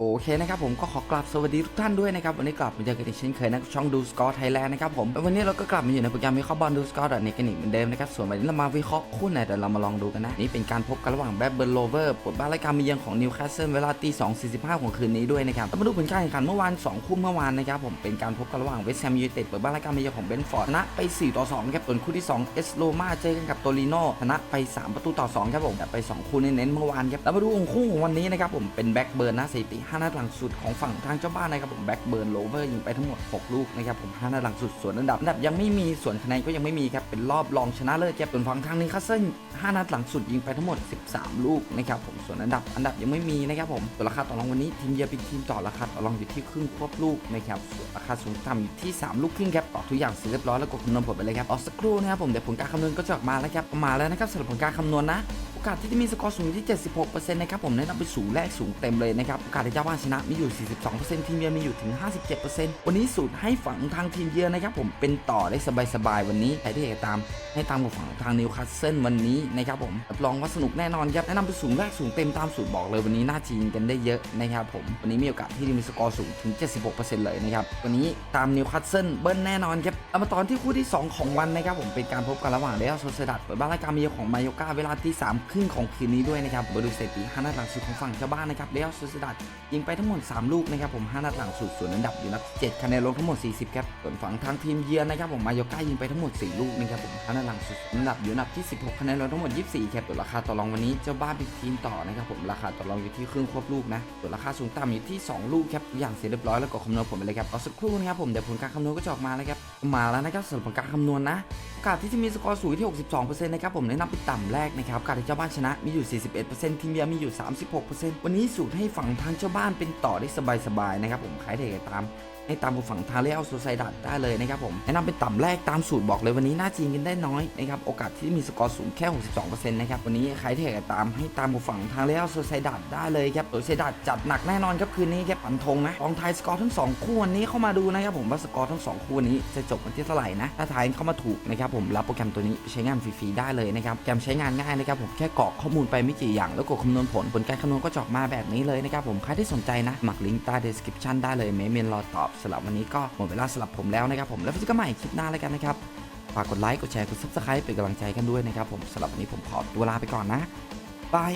โอเคนะครับผมก็ขอกราบสวัสดีทุกท่านด้วยนะครับวันนี้กลับมาเจอกันอีกเช่นเคยนะช่องดูสกอร์ไทยแลนด์นะครับผมวันนี้เราก็กลับมาอยู่ในโปรแกรมวิเคราะห์บอลดูสกอร์ดอทเนกันอีกเหมือนเดิมนะครับส่วนวันนี้เรามาวิเคราะห์คู่ไหนเดี๋ยวเรามาลองดูกันนะนี่เป็นการพบกันระหว่างแบ็คเบิร์นโลเวอร์ปวดบ้านรายการมาเยือนของนิวคาสเซิลเวลาตีสองสี่สิบห้าของคืนนี้ด้วยนะครับมาดูผลการแข่งขันเมื่อวานสองคู่เมื่อวานนะครับผมเป็นการพบกันระหว่างเวสต์แฮมยูไนเต็ดเปิดบ้านรายการมาเยือนของเบนฟอร์ดชนะไป4ต่อ2ครับส่วนคู่ที่2เอสโลมาเจอกันกับโตลิโนชนะไป 3 ประตูต่อ2ครับผมแต่ไป 2 คู่เน้นๆเมื่อวานครับแล้วมาดูองคู่ของวันนี้นะครับผมเป็นแบ็กเบิร์นนะสถิติ5 นัดหลังสุดของฝั่งทางเจ้าบ้านนะครับผมแบ็กเบิร์นโลเวอร์ยิงไปทั้งหมด 6 ลูกนะครับผม 5 นัดหลังสุดส่วนอันดับอันดับยังไม่มีส่วนคะแนนก็ยังไม่มีครับเป็นรอบรองชนะเลิศครับส่วนฝั่งทางนี้คัสเซิล5นัดหลังสุดยิงไปทั้งหมด 13 ลูกนะครับผมส่วนอันดับอันดับยังไม่มีนะครับผมส่วราคาต่อรองวันนี้ทีมเยือนเป็นทีมต่อราคาต่อรองอยู่ที่ครึ่งควบลูกนะครับส่วนราคาสูงต่ำอยู่ที่ 3 ลูกครึ่งครับต่อทุกอย่างเสร็จเรียบร้อยแล้วกดคำนวณผลไปเลยครับออกสักครู่นะครับผมเดี๋ยวผลการคำนวณก็จะออกมาแล้วครับมาแล้วนะครับสำหรับผลการคำนวณนะ โอกาสที่จะมีสกอร์สูงที่ 76%นะครับผมแนะนำไปสูงแรกสูงเต็มเลยนะครับ โอกาสที่เจ้าบ้านชนะมีอยู่ 42%ทีมเยือนมีอยู่ถึง 57%วันนี้สูตรให้ฝั่งทางทีมเยือนนะครับผมเป็นต่อได้สบายๆวันนี้ใครที่อยากตามให้ตามกับฝั่งทางนิวคาสเซิลวันนี้นะครับผมรับรองว่าสนุกแน่นอนครับแนะนำไปสูงแรกสูงเต็มตามสูตรบอกเลยวันนี้น่าจะยิงกันได้เยอะนะครับผมวันนี้มีโอกาสที่จะมีสกอร์สูงถึง 76%เลยนะครับวันนี้ตามนิวคาสเซิลเบิ้ลแน่นอนครับเอามาตอนที่คู่ที่สองของวันนะครับผมเป็นการพบกันระหว่างเรอัลโซเซดัดเปิดบ้านรายการมีของมายกาเวลาที่สามครึ่งของคืนนี้ด้วยนะครับมาดูสถิติ5นัดหลังสุดของฝั่งเจ้าบ้านนะครับเรอัลโซเซดัดยิงไปทั้งหมด 3 ลูกนะครับผม5นัดหลังสุดส่วนอันดับอยู่นัดที่7คะแนนลงทั้งหมด 40ครับส่วนฝั่งทางทีมเยือนนะครับผมมายกายิงไปทั้งหมด 4 ลูกนะครับผม5นัดหลังสุดอันดับอยู่อันดับที่ 16คะแนนลงทั้งหมด 24ครับส่วนราคาต่อรองวันนี้เจ้าบ้านเป็นทีมต่อนะครับผมราคาต่อรองอยู่ที่ครึ่งควบลูกนะส่วนราคาสูงต่ำอยู่ที่ 2 ลูกครับอย่างเสร็จเรียบร้อยแล้วก็คำนวณผลไปเลยครับเอาสักครู่นะครับผมเดี๋ยวผลการคำนวณก็จะออกมาแล้วครับมาแล้วนะครับสำหรับผลการคำนวณนะ กาสที่จะมีสกอร์สูงที่ 62%นะครับผมแนะนำเป็นต่ำแรกนะครับการที่เจ้าบ้านชนะมีอยู่ 41%ทีมเยือนมีอยู่ 36%วันนี้สูตรให้ฝั่งทางเจ้าบ้านเป็นต่อได้สบายๆนะครับผมใครเทตาม ให้ตามฝั่งทาเรียลโซไซดัดได้เลยนะครับผมแนะนำเป็นต่ำแรกตามสูตรบอกเลยวันนี้น่าจริงกันได้น้อยนะครับโอกาสที่มีสกอร์สูงแค่ 62%นะครับวันนี้ใครเทตามให้ตามฝั่งทาเรียลโซไซดัดได้เลยครับโซไซดัดจัดหนักแน่นอนครับคืนนี้ครับปันธงนะกองไทยสกอร์ทั้งสองคู่วันนี้เข้ามาดูนะครับผมว่าสกอร์ทั้งสองคู่วันนี้จะจบวันที่เท่าไหร่นะถ้าทายเข้ามาถูกนะครับผมรับโปรแกรมตัวนี้ใช้งานฟรีๆได้เลยนะครับโปรแกรมใช้งานง่ายนะครับผมแค่กรอกข้อมูลไปไม่กี่อย่าง แล้วกดคำนวณผลผลการคำนวณก็จะออกมาแบบนี้เลยนะครับผมใครที่สนใจนะหมักลิงก์ใต้ description ได้เลยเมเมนรอตอบสำหรับวันนี้ก็หมดเวลาสำหรับผมแล้วนะครับผมแล้วพบกันใหม่คลิปหน้าแล้วกันนะครับฝากกดไลค์กดแชร์กด subscribe เป็นกำลังใจกันด้วยนะครับผมสำหรับวันนี้ผมขอตัวลาไปก่อนนะบาย